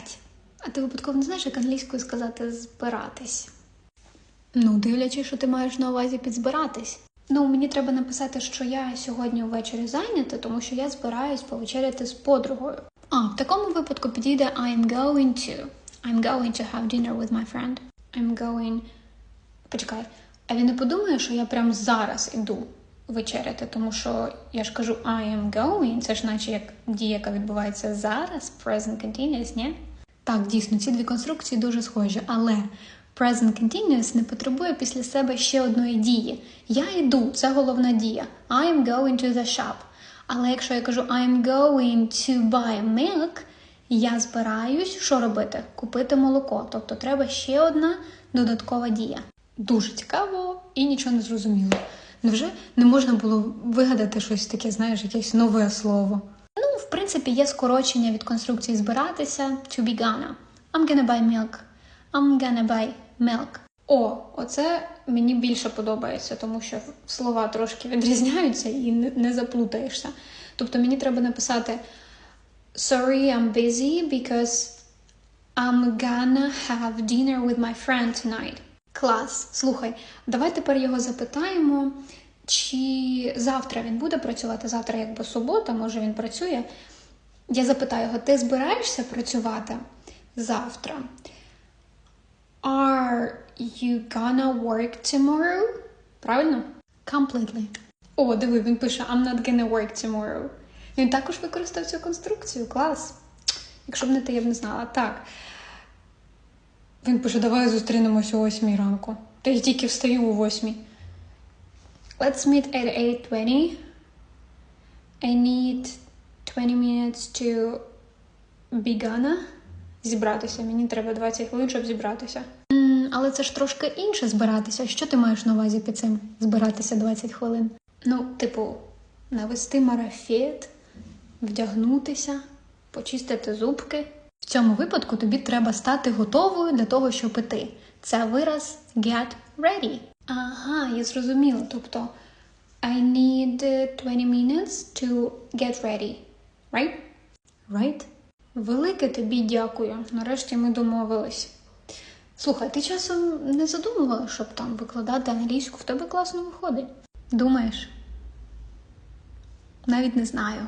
Кать, а ти випадково не знаєш, як англійською сказати збиратись? Ну, дивлячись, що ти маєш на увазі підзбиратись. Ну, мені треба написати, що я сьогодні ввечері зайнята, тому що я збираюсь повечеряти з подругою. А, в такому випадку підійде I'm going to. I'm going to have dinner with my friend. I'm going. Почекай, а він не подумає, що я прямо зараз іду вечеряти, тому що я ж кажу I am going, це ж наче як дія, яка відбувається зараз, present continuous, ні? Так, дійсно, ці дві конструкції дуже схожі, але present continuous не потребує після себе ще одної дії. Я йду, це головна дія. I am going to the shop. Але якщо я кажу I am going to buy milk, я збираюсь, що робити? Купити молоко. Тобто треба ще одна додаткова дія. Дуже цікаво і нічого не зрозуміло. Невже не можна було вигадати щось таке, знаєш, якесь нове слово? Принципі, є скорочення від конструкції збиратися to be gonna. I'm gonna buy milk. I'm gonna buy milk. О, оце мені більше подобається, тому що слова трошки відрізняються і не заплутаєшся. Тобто мені треба написати Sorry, I'm busy because I'm gonna have dinner with my friend tonight. Клас. Слухай, давай тепер його запитаємо, чи завтра він буде працювати. Завтра, якби субота, може він працює. Я запитаю його: ти збираєшся працювати завтра? Are you gonna work tomorrow? Правильно? Completely. О, диви, він пише I'm not gonna work tomorrow. Він також використав цю конструкцію. Клас. Якщо б не ти, я б не знала. Так. Він пише, давай зустрінемося о 8 ранку. Та я тільки встаю о 8. Let's meet at 8.20. I need 20 minutes to be gonna. Зібратися. Мені треба 20 хвилин, щоб зібратися. Але це ж трошки інше збиратися. Що ти маєш на увазі під цим збиратися 20 хвилин? Ну, типу, навести марафет, вдягнутися, почистити зубки. В цьому випадку тобі треба стати готовою для того, щоб іти. Це вираз get ready. Ага, я зрозуміла. Тобто I need uh, 20 minutes to get ready. Right? Right? Велике тобі дякую. Нарешті ми домовились. Слухай, ти часом не задумувала, щоб там викладати англійську, в тебе класно виходить. Думаєш? Навіть не знаю.